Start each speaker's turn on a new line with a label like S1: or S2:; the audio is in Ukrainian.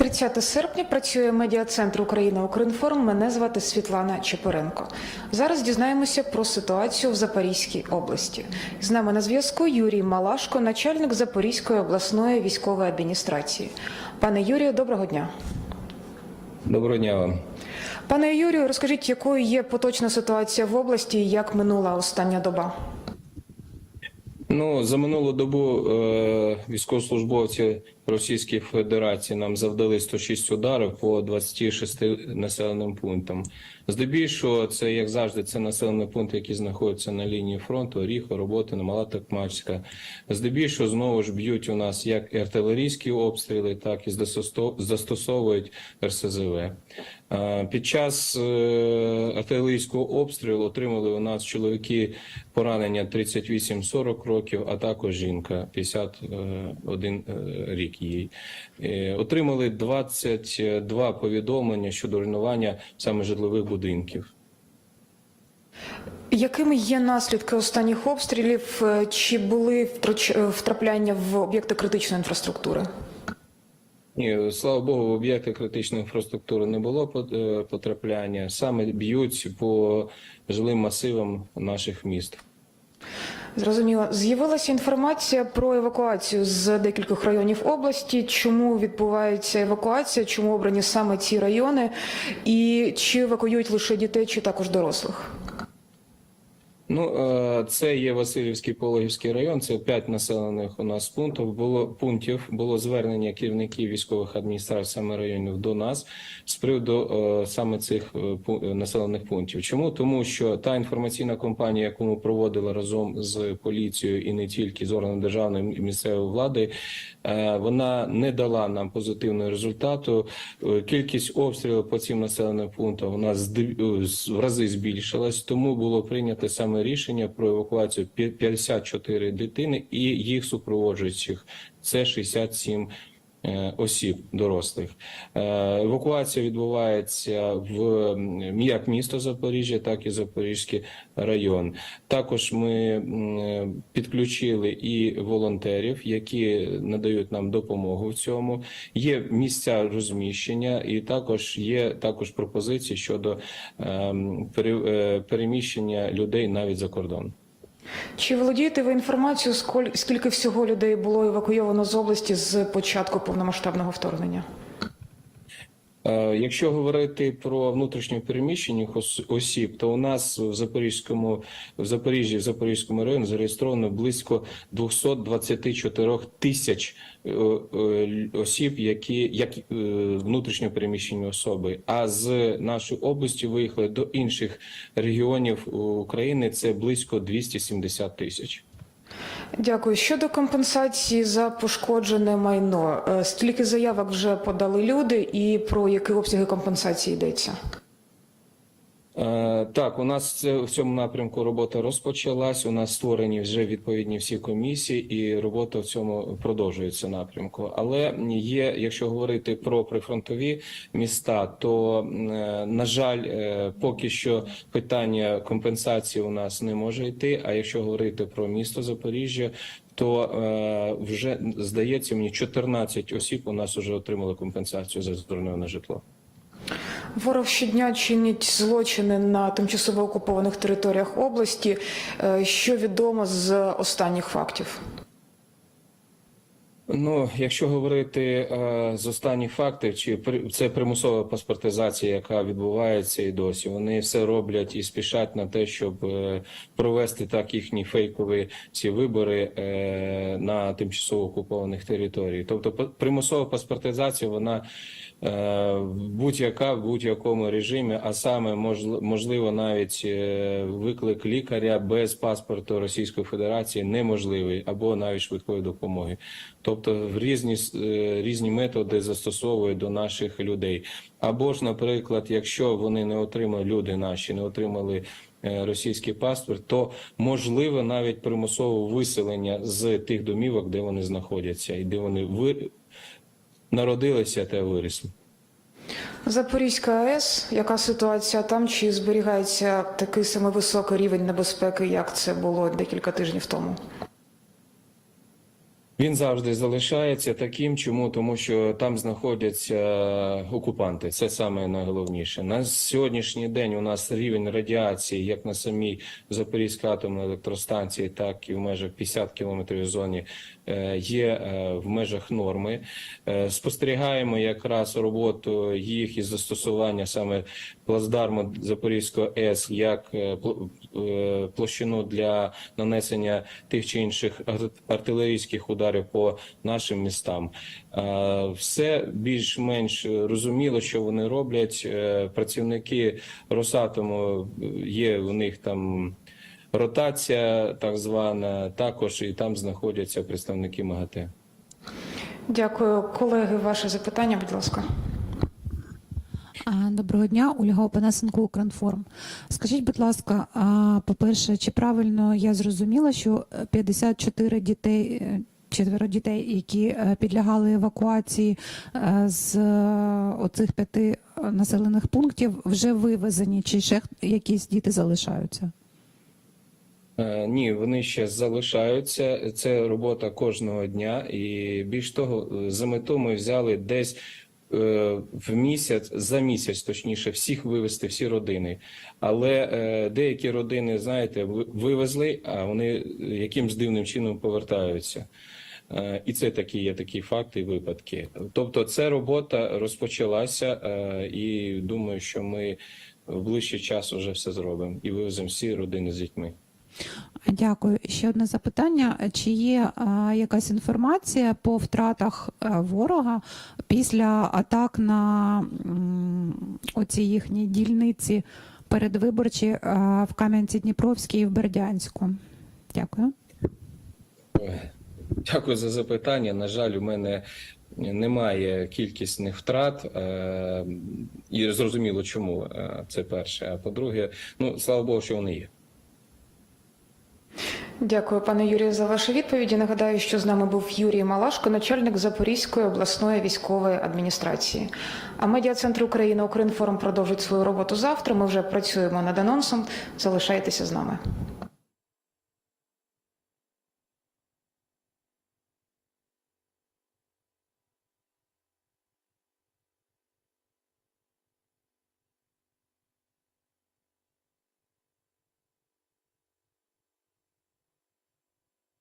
S1: 30 серпня працює медіа-центр Україна Укрінформ. Мене звати Світлана Чепоренко. Зараз дізнаємося про ситуацію в Запорізькій області. З нами на зв'язку Юрій Малашко, начальник Запорізької обласної військової адміністрації. Пане Юрію, доброго дня.
S2: Доброго дня вам.
S1: Пане Юрію, розкажіть, якою є поточна ситуація в області і як минула остання доба?
S2: Ну за минулу добу е, військовослужбовці Російської Федерації нам завдали 106 ударів по 26 населеним пунктам. Здебільшого, це як завжди, це населені пункти, які знаходяться на лінії фронту, Оріхо, Роботина, Мала Токмачська. Здебільшого знову ж б'ють у нас як артилерійські обстріли, так і застосовують РСЗВ. Під час е, артилерійського обстрілу отримали у нас чоловіки поранення 38-40 років, а також жінка 51 е, рік їй. Е, Отримали 22 повідомлення щодо руйнування саме житлових будинків.
S1: Якими є наслідки останніх обстрілів? Чи були втрапляння в об'єкти критичної інфраструктури?
S2: Ні, слава Богу, в об'єкти критичної інфраструктури не було е, потрапляння. Саме б'ють по жилим масивам наших міст.
S1: Зрозуміло. З'явилася інформація про евакуацію з декількох районів області. Чому відбувається евакуація? Чому обрані саме ці райони? І чи евакуюють лише дітей, чи також дорослих?
S2: Ну, е, це є Васильівський Пологівський район. Це п'ять населених у нас пунктів. Було пунктів. Було звернення керівників військових адміністрацій саме районів до нас з приводу е, саме цих е, населених пунктів. Чому тому, що та інформаційна кампанія, яку ми проводили разом з поліцією і не тільки з органами державної і місцевої влади, вона не дала нам позитивного результату. Кількість обстрілів по цим населеним пунктам у нас в рази збільшилась, тому було прийнято саме рішення про евакуацію 54 дитини і їх супроводжуючих. Це 67 е, осіб дорослих. Е, Евакуація відбувається в як місто Запоріжжя, так і Запорізький район. Також ми підключили і волонтерів, які надають нам допомогу в цьому. Є місця розміщення, і також є також пропозиції щодо ем, е, переміщення людей навіть за кордон.
S1: Чи володієте ви інформацією, скільки всього людей було евакуйовано з області з початку повномасштабного вторгнення?
S2: Е, Якщо говорити про внутрішньо переміщених осіб, то у нас в Запорізькому в Запоріжжі, в Запорізькому районі зареєстровано близько 224 тисяч е, е, осіб, які як е, внутрішньо переміщені особи. А з нашої області виїхали до інших регіонів України. Це близько 270 тисяч.
S1: Дякую. Щодо компенсації за пошкоджене майно, стільки скільки заявок вже подали люди, і про які обсяги компенсації йдеться?
S2: Е, Так, у нас в цьому напрямку робота розпочалась. У нас створені вже відповідні всі комісії, і робота в цьому продовжується напрямку. Але є, якщо говорити про прифронтові міста, то е, на жаль, е, поки що питання компенсації у нас не може йти. А якщо говорити про місто Запоріжжя, то вже здається мені 14 осіб у нас вже отримали компенсацію за зруйноване житло.
S1: Ворог щодня чинить злочини на тимчасово окупованих територіях області. Е, Що відомо з останніх фактів?
S2: Ну, якщо говорити е, з останніх фактів, чи це примусова паспортизація, яка відбувається і досі, вони все роблять і спішать на те, щоб е, провести так їхні фейкові ці вибори е, на тимчасово окупованих територіях. Тобто, примусова паспортизація, вона будь-яка в будь-якому режимі, а саме можл- можливо навіть е, виклик лікаря без паспорту Російської Федерації неможливий або навіть швидкої допомоги. Тобто в різні е, різні методи застосовують до наших людей. Або ж, наприклад, якщо вони не отримали, люди наші не отримали е, російський паспорт, то можливо навіть примусове виселення з тих домівок, де вони знаходяться, і де вони. Народилися та виросли.
S1: Запорізька АЕС, яка ситуація там? Чи зберігається такий самий високий рівень небезпеки, як це було декілька тижнів тому?
S2: Він завжди залишається таким. Чому? Тому що там знаходяться окупанти. Це саме найголовніше. На сьогоднішній день у нас рівень радіації, як на самій Запорізькій атомній електростанції, так і в межах 50 кілометрів зоні е, є е, в межах норми. Е, Спостерігаємо якраз роботу їх і застосування саме плацдарму Запорізького ЕС як е, пл- е, площину для нанесення тих чи інших ар- артилерійських ударів по нашим містам. Е, Все більш-менш розуміло, що вони роблять. Е, Працівники Росатому е, є у них там. Ротація так звана, також і там знаходяться представники МАГАТЕ.
S1: Дякую, колеги. Ваше запитання, будь ласка.
S3: Доброго дня, Ольга Опанасенко, Укрінформ. Скажіть, будь ласка, по-перше, чи правильно я зрозуміла, що е, 54 дітей, четверо дітей, які е, підлягали евакуації е, з е, оцих п'яти населених пунктів, вже вивезені, чи ще якісь діти залишаються?
S2: Ні, вони ще залишаються. Це робота кожного дня. І більш того, за мету ми взяли десь в місяць, за місяць, точніше, всіх вивезти, всі родини. Але е, деякі родини, знаєте, ви- вивезли, а вони якимсь дивним чином повертаються. Е, І це такі є такі факти і випадки. Тобто, ця робота розпочалася, е, і думаю, що ми в ближчий час вже все зробимо і вивеземо всі родини з дітьми.
S3: Дякую. Ще одне запитання: чи є а, якась інформація по втратах е, ворога після атак на м, оці їхні дільниці передвиборчі е, в Кам'янці-Дніпровській і в Бердянську? Дякую.
S2: Дякую за запитання. На жаль, у мене немає кількісних втрат, е, і зрозуміло, чому е, це перше. А по-друге, ну слава Богу, що вони є.
S1: Дякую, пане Юрію, за ваші відповіді. Нагадаю, що з нами був Юрій Малашко, начальник Запорізької обласної військової адміністрації. А медіа центр України Укрінформ продовжить свою роботу завтра. Ми вже працюємо над анонсом. Залишайтеся з нами.